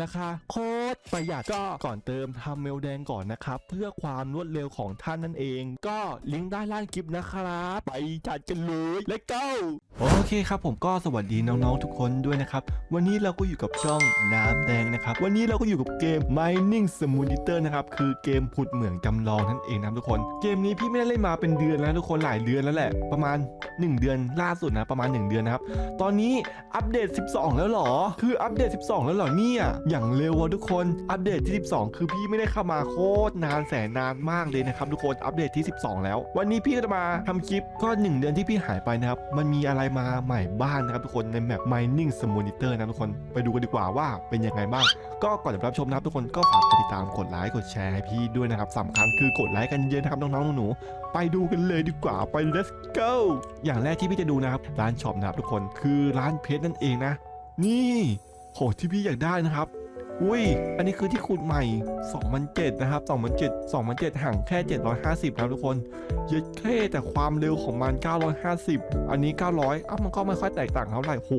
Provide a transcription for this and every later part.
ราคาโคตรประหยัดก็ก่อนเติมทำเมลแดงก่อนนะครับ เพื่อความรวดเร็วของท่านนั่นเอง ก็ลิงก์ด้านล่างคลิปนะครับ ไปจัดกันเลยและก้โอเคครับผมก็สวัสดีน้องๆทุกคนด้วยนะครับ วันนี้เราก็อยู่กับช่องน้ำแดงนะครับ วันนี้เราก็อยู่กับเกม Mining Simulator นะครับ คือเกมขุดเหมืองจำลองนั่นเองนะทุกคน เกมนี้พี่ไม่ได้เล่นมาเป็นเดือนแล้วทุกคนหลายเดือนแล้วแหละ ประมาณ 1 เดือนล่าสุดนะประมาณ 1 เดือนนะครับ ตอนนี้อัปเดต 12 แล้วหรอ คืออัปเดต 12 แล้วหรอเนี่ยอย่างเร็วอะทุกคน อัปเดตที่ 12 คือพี่ไม่ได้เข้ามาโคตรนานแสนนานมากเลยนะครับทุกคน อัปเดตที่ 12 แล้ว วันนี้พี่ก็จะมาทำคลิปก็ 1 เดือนที่พี่หายไปนะครับ มันมีอะไรมาใหม่บ้างนะครับทุกคนในแมป Mining Simulator นะทุกคน ไปดูกันดีกว่าว่าเป็นยังไงบ้าง ก็ก่อนจะรับชมนะครับทุกคนก็ฝากกดติดตาม กดไลค์ กดแชร์ให้พี่ด้วยนะครับสำคัญคือกดไลค์กันเยอะนะครับน้องๆหนูๆไปดูกันเลยดีกว่าไป let's go อย่างแรกที่พี่จะดูนะครับร้านช็อปนะครับทุกคนคือร้านเพชรนั่นเองนะ นี่ โหที่พี่อยากได้นะครับ อุ้ย อันนี้คือที่ขุดใหม่ 2007 นะครับ 2007 2007ห่างแค่ 750 ครับทุกคน เย็ดแค่แต่ความเร็วของมัน 950 อันนี้ 900อ้ามันก็ไม่ค่อยแตกต่างเท่าไหร่โห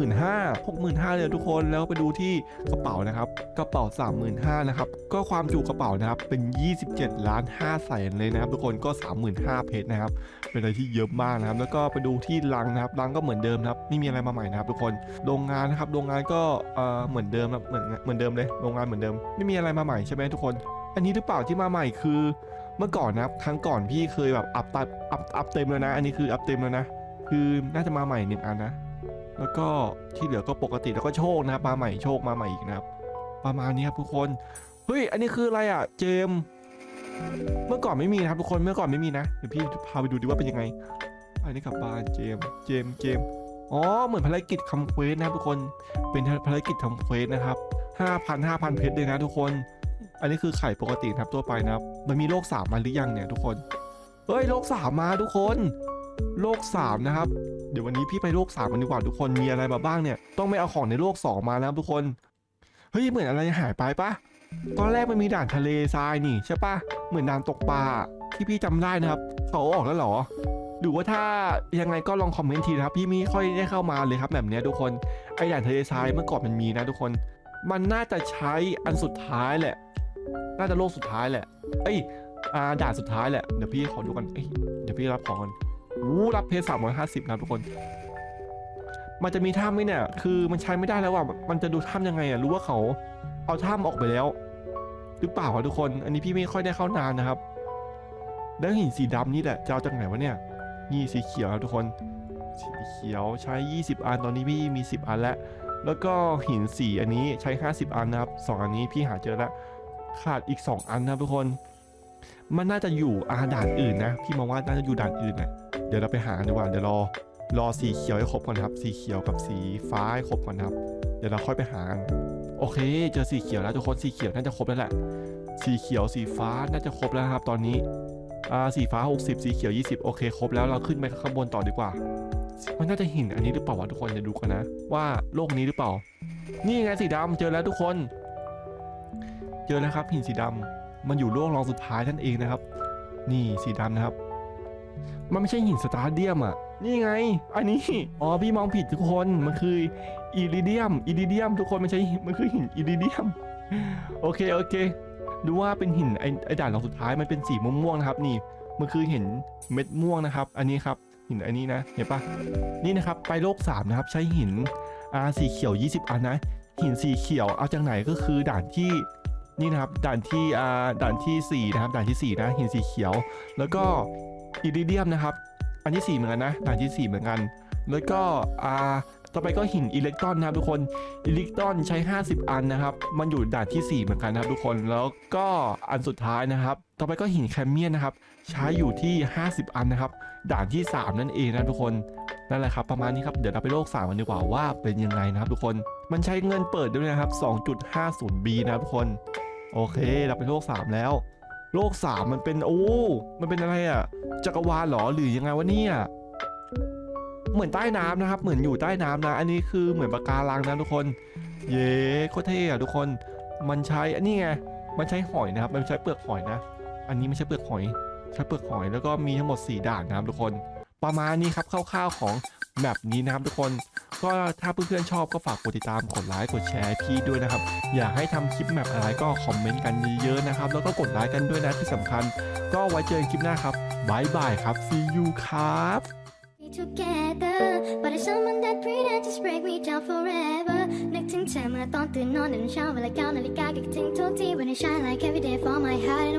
65,000 65,000เลยทุกคนแล้วไปดูที่กระเป๋านะครับ กระเป๋า 35,000นะครับก็ความจุกระเป๋านะครับเป็น 27 ล้าน5แสนเลยนะครับทุกคนก็ 35,000เพชรนะครับเป็นอะไรที่เยอะมากนะครับ แล้วก็ไปดูที่รังนะครับรังก็เหมือนเดิมนะครับไม่มีอะไรมาใหม่นะครับทุกคนโรงงานนะครับโรงงานก็เอ่อเหมือนเดิมครับเหมือนเหมือนเดิมเลยโรงงานเหมือนเดิม ไม่มีอะไรมาใหม่ใช่ไหมทุกคน อันนี้หรือเปล่าที่มาใหม่คือ เมื่อก่อนนะครับทั้งก่อนพี่เคยแบบอัพตัดอัพอัพเต็มแล้วนะ อันนี้คืออัพเต็มแล้วนะ คือน่าจะมาใหม่หนึ่งอันนะ แล้วก็ที่เหลือก็ปกติแล้วก็โชคนะครับมาใหม่โชคมาใหม่อีกนะครับ ประมาณนี้ครับทุกคนเฮ้ยอันนี้คืออะไรอะ เจม เมื่อก่อนไม่มีนะครับทุกคนเมื่อก่อนไม่มีนะเดี๋ยวพี่พาไปดูดีว่าเป็นยังไง อันนี้กลับบ้านเจมเจมเจมอ๋อเหมือนภารกิจคำเควสนะครับทุกคนเป็นภารกิจทำเควสนะครับ5,000 5,000เพชรเลยนะทุกคน อันนี้คือไข่ปกตินะครับตัวไปนะครับ มันมีโลก3มมาหรือยังเนี่ยทุกคน เฮ้ยโลก3มมาทุกคนโลก3นะครับ เดี๋ยววันนี้พี่ไปโลก3กันดีกว่าทุกคน มีอะไรมาบ้างเนี่ย ต้องไม่เอาของในโลก2มานะครับทุกคน เฮ้ยเหมือนอะไรหายไปปะตอนแรกมันมีด่านทะเลทรายนี่ใช่ปะเหมือนด่านตกปลาที่พี่จำได้นะครับ เขาออกแล้วหรอ หรือว่าถ้ายังไงก็ลองคอมเมนต์ทีนะครับ พี่ไม่ค่อยได้เข้ามาเลยครับแบบเนี้ยทุกคน ไอด่านทะเลทรายเมื่อก่อนมันมีนะทุกคน มันน่าจะใช้อันสุดท้ายแหละ น่าจะโลกสุดท้ายแหละ เอ้ยอ่าด่านสุดท้ายแหละ เดี๋ยวพี่ขอดูกันเอ้ยเดี๋ยวพี่รับของกันอู้รับเพจสามร้อยห้าสิบนะทุกคน มันจะมีถ้ำไหมเนี่ย คือมันใช้ไม่ได้แล้วว่ะ มันจะดูถ้ำยังไงอะ รู้ว่าเขาเอาถ้ำออกไปแล้ว หรือเปล่าวะทุกคน อันนี้พี่ไม่ค่อยได้เข้านานนะครับ แล้วหินสีดำนี่แหละจะเอาจากไหนวะเนี่ย นี่สีเขียวครับทุกคน สีเขียวใช้ 20 อัน ตอนนี้พี่มี 10 อันแล้ว แล้วก็หินสีอันนี้ใช้ 50 อันนะครับสองอันนี้พี่หาเจอแล้ว ขาดอีก 2 อันนะทุกคน มันน่าจะอยู่อาด่านอื่นนะพี่มองว่าน่าจะอยู่ด่านอื่นนะเดี๋ยวเราไปหาดีกว่าเดี๋ยวรอรอสีเขียวให้ครบก่อนครับ สีเขียวกับสีฟ้าให้ครบก่อนครับ เดี๋ยวเราค่อยไปหากันโอเค เจอสีเขียวแล้วทุกคนสีเขียวน่าจะครบแล้วแหละ สีเขียวสีฟ้าน่าจะครบแล้วครับ ตอนนี้อ่าสีฟ้า 60 สีเขียว 20 โอเค ครบแล้วเราขึ้นไปข้างบนต่อดีกว่า มันน่าจะหินอันนี้หรือเปล่าวะทุกคนเดี๋ยวดูกันนะ ว่าโลกนี้หรือเปล่า นี่ไงสีดำเจอแล้วทุกคน เจอแล้วครับหินสีดำมันอยู่โลกรองสุดท้ายนั่นเองนะครับ นี่สีดำนะครับ มันไม่ใช่หินสตาร์เดียมอะ นี่ไง อันนี้ อ๋อพี่มองผิดทุกคน มันคืออิริเดียม อิริเดียม ทุกคนมันใช่ มันคือหินอิริเดียม โอเคโอเค ดูว่าเป็นหินไอไอด่านรองสุดท้ายมันเป็นสีม่วงๆนะครับ นี่ มันคือเห็นเม็ดม่วงนะครับ อันนี้ครับ หินอันนี้นะ เห็นปะนี่นะครับ ไปโลก3นะครับ ใช้หินอาสีเขียว 20 อันนะ หินสีเขียวเอาจากไหนก็คือด่านที่ นี่นะครับด่านที่อ่าด่านทีสี่4 นะครับด่านทีสี่ 4 นะหินสีเขียว แล้วก็อิริเดียมนะครับ อันที่ 4 เหมือนกันนะด่านที่ 4 เหมือนกัน แล้วก็อ่าต่อไปก็หินอิเล็กตรอนนะครับทุกคนอิเล็กตรอนใช้ 50 อันนะครับ มันอยู่ด่านที่ 4 เหมือนกันนะครับทุกคนแล้วก็อันสุดท้ายนะครับ ต่อไปก็หินแคมเมียนนะครับ ใช้อยู่ที่ 50 อันนะครับ ด่านที่ 3 นั่นเองนะทุกคนนั่นแหละครับประมาณนี้ครับเดี๋ยวเราไปโลก3กันดีกว่าว่าเป็นยังไงนะครับทุกคน มันใช้เงินเปิดด้วยนะครับ 2.50B นะครับทุกคน โอเค เราไปโลก 3 แล้ว โลก 3 มันเป็นโอ้ มันเป็นอะไรอะจักรวาลเหรอหรือยังไงวะเนี่ย เหมือนใต้น้ำนะครับ เหมือนอยู่ใต้น้ำนะ อันนี้คือเหมือนปะการังนะทุกคน เย้โคตรเท่อะทุกคน มันใช้อันนี้ไง มันใช้หอยนะครับ มันใช้เปลือกหอยนะ อันนี้ไม่ใช่เปลือกหอย ใช้เปลือกหอย แล้วก็มีทั้งหมด 4 ด่านนะครับทุกคน ประมาณนี้ครับคร่าวๆของแมปนี้นะครับทุกคน ก็ถ้าเพื่อนๆชอบก็ฝากกดติดตามกดไลค์กดแชร์พี่ด้วยนะครับ อยากให้ทำคลิปแมปอะไรก็คอมเมนต์กันเยอะๆนะครับ แล้วก็กดไลค์กันด้วยนะที่สำคัญ ก็ไว้เจอกันคลิปหน้าครับบายบายครับ see you ครับ together but it's someone that pretend just break me down forever นึกถึงเธอเมื่อตอนตื่นนอนในเช้าเวลาเก้านาฬิกาคิดถึงทุกที when I shine like every day for my heart